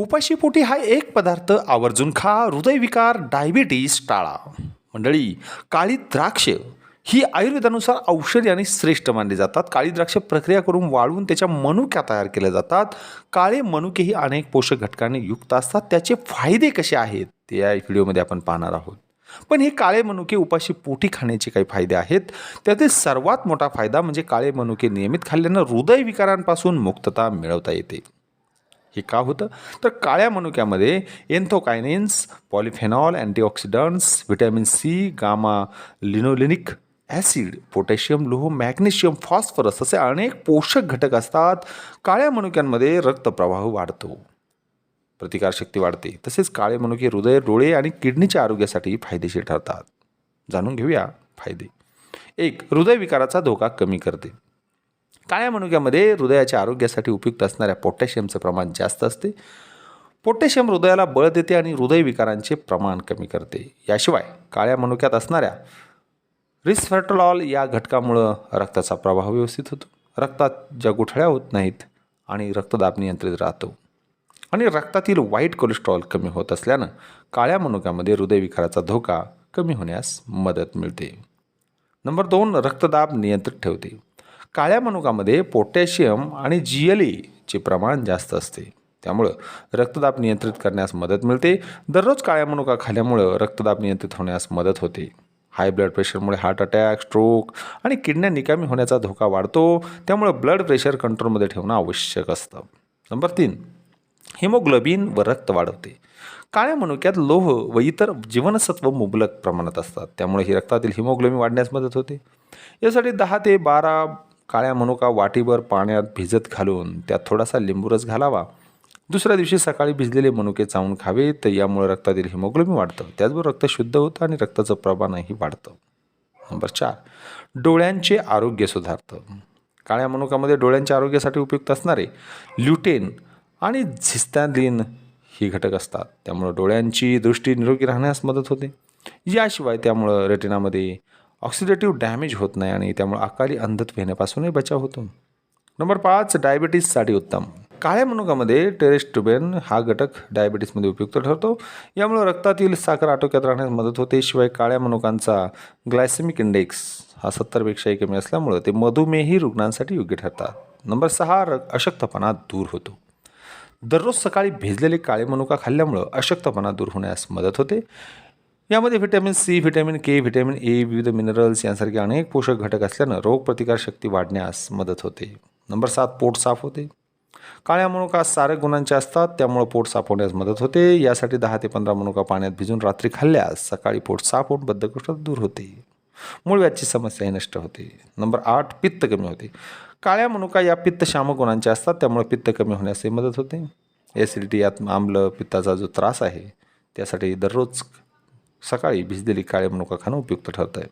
उपाशीपोटी हा एक पदार्थ आवर्जून खा. हृदयविकार डायबिटीस टाळा. मंडळी काळी द्राक्ष ही आयुर्वेदानुसार औषधी आणि श्रेष्ठ मानली जातात. काळी द्राक्ष प्रक्रिया करून वाळवून त्याच्या मनुक्या तयार केल्या जातात. काळे मनुके ही अनेक पोषक घटकांनी युक्त असतात. त्याचे फायदे कसे आहेत ते या व्हिडिओमध्ये आपण पाहणार आहोत. पण हे काळे मनुके उपाशी पोटी खाण्याचे काही फायदे आहेत. त्यातील सर्वात मोठा फायदा म्हणजे काळे मनुके नियमित खाल्ल्यानं हृदयविकारांपासून मुक्तता मिळवता येते. हे का होतं? तर काळ्या मनुक्यामध्ये anthocyanins polyphenol antioxidants vitamin C gamma linolenic acid potassium लोह मॅग्नेशियम फॉस्फरस असे अनेक पोषक घटक असतात. काळ्या मनुक्यांमध्ये रक्तप्रवाह वाढतो. प्रतिकारशक्ती वाढते. तसेच काळे मनुके हृदय डोळे आणि किडनीच्या आरोग्यासाठी फायदेशीर ठरतात. जाणून घेऊया फायदे. एक हृदयविकाराचा धोका कमी करते. काळ्या मनुक्यामध्ये हृदयाच्या आरोग्यासाठी उपयुक्त असणाऱ्या पोटॅशियमचं प्रमाण जास्त असते. पोटॅशियम हृदयाला बळ देते आणि हृदयविकारांचे प्रमाण कमी करते. याशिवाय काळ्या मनुक्यात असणाऱ्या रिस्फेटॉल या घटकामुळं रक्ताचा प्रवाह व्यवस्थित होतो. रक्तात ज्या गुठळ्या होत नाहीत आणि रक्तदाब नियंत्रित राहतो. आणि रक्तातील वाईट कोलेस्ट्रॉल कमी होत असल्यानं काळ्या मनुक्यामध्ये हृदयविकाराचा धोका कमी होण्यास मदत मिळते. नंबर दोन रक्तदाब नियंत्रित ठेवते. काळ्या मनुकामध्ये पोटॅशियम आणि जी एल चे प्रमाण जास्त असते. त्यामुळं रक्तदाब नियंत्रित करण्यास मदत मिळते. दररोज काळ्या मनुका खाल्ल्यामुळं रक्तदाब नियंत्रित होण्यास मदत होते. हाय ब्लड प्रेशरमुळे हार्ट अटॅक स्ट्रोक आणि किडन्या निकामी होण्याचा धोका वाढतो. त्यामुळं ब्लड प्रेशर कंट्रोलमध्ये ठेवणं आवश्यक असतं. नंबर तीन हिमोग्लोबिन व रक्त वाढवते. काळ्या मनुक्यात लोह व इतर जीवनसत्व मुबलक प्रमाणात असतात. त्यामुळे ही रक्तातील हिमोग्लोबिन वाढण्यास मदत होते. यासाठी दहा ते बारा काळ्या मनुका वाटीभर पाण्यात भिजत घालून त्यात थोडासा लिंबूरस घालावा. दुसऱ्या दिवशी सकाळी भिजलेले मनुके चावून खावे तर यामुळे रक्तातील हिमोग्लोबिन वाढतं. त्याचबरोबर रक्त शुद्ध होतं आणि रक्ताचं प्रमाणही वाढतं. नंबर चार डोळ्यांचे आरोग्य सुधारतं. काळ्या मनुकामध्ये डोळ्यांच्या आरोग्यासाठी उपयुक्त असणारे ल्युटेन आणि झिस्टॅलिन ही घटक असतात. त्यामुळं डोळ्यांची दृष्टी निरोगी राहण्यास मदत होते. याशिवाय त्यामुळं रेटिनामध्ये ऑक्सिडेटिव्ह डॅमेज होत नाही आणि त्यामुळे अकाली अंधत्व येण्यापासूनही बचाव होतो. नंबर पाच डायबिटीससाठी उत्तम. काळ्या मनुकामध्ये टेरेस्ट्युबेन हा घटक डायबिटीसमध्ये उपयुक्त ठरतो. यामुळे रक्तातील साखर आटोक्यात राहण्यास मदत होते. शिवाय काळ्या मनुकांचा ग्लायसेमिक इंडेक्स हा सत्तरपेक्षाही कमी असल्यामुळं ते मधुमेही रुग्णांसाठी योग्य ठरतात. नंबर सहा र अशक्तपणा दूर होतो. दररोज सकाळी भेजलेले काळे मनुका खाल्ल्यामुळं अशक्तपणा दूर होण्यास मदत होते. यामध्ये vitamin C vitamin K vitamin A विविध मिनरल्स यांसारखे अनेक पोषक घटक असल्यानं रोगप्रतिकारशक्ती वाढण्यास मदत होते. नंबर सात पोट साफ होते. काळ्या मनुका सारे गुणांचे असतात त्यामुळं पोट साफ होण्यास मदत होते. यासाठी दहा ते पंधरा मनुका पाण्यात भिजून रात्री खाल्ल्यास सकाळी पोट साफ होऊन बद्धकोष्ठता दूर होते. मूळव्याधची समस्याही नष्ट होते. नंबर आठ पित्त कमी होते. काळ्या मनुका या पित्त शामक गुणांचे असतात त्यामुळे पित्त कमी होण्यासही मदत होते. ॲसिडिटी यात आम्ल पित्ताचा जो त्रास आहे त्यासाठी दररोज सकाळी भिजलेली काळे मनुका खाणं उपयुक्त ठरतं आहे.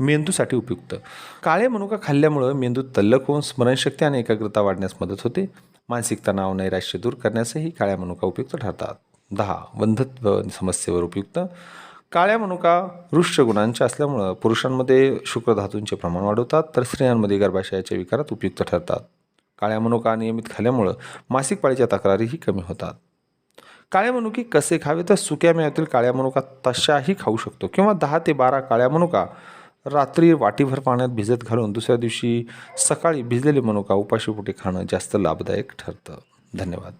मेंदूसाठी उपयुक्त. काळे मनुका खाल्ल्यामुळं मेंदू तल्लक होऊन स्मरणशक्ती आणि एकाग्रता वाढण्यास मदत होते. मानसिक तणाव नैराश्य दूर करण्यासही काळ्या मनुका उपयुक्त ठरतात. दहा वंधत्व समस्येवर उपयुक्त. काळ्या मनुका ऋष्य गुणांच्या असल्यामुळं पुरुषांमध्ये शुक्रधातूंचे प्रमाण वाढवतात तर स्त्रियांमध्ये गर्भाशयाच्या विकारात उपयुक्त ठरतात. काळ्या मनुका नियमित खाल्ल्यामुळं मासिक पाळीच्या तक्रारीही कमी होतात. काळ्या मनुके कसे खावे? तर सुक्या मेव्यातील काळ्या मनुका तशाही खाऊ शकतो. किंवा दहा ते बारा काळ्या मनुका रात्री वाटीभर पाण्यात भिजत घालून दुसऱ्या दिवशी सकाळी भिजलेले मनुका उपाशीपोटी खाणं जास्त लाभदायक ठरतं. धन्यवाद.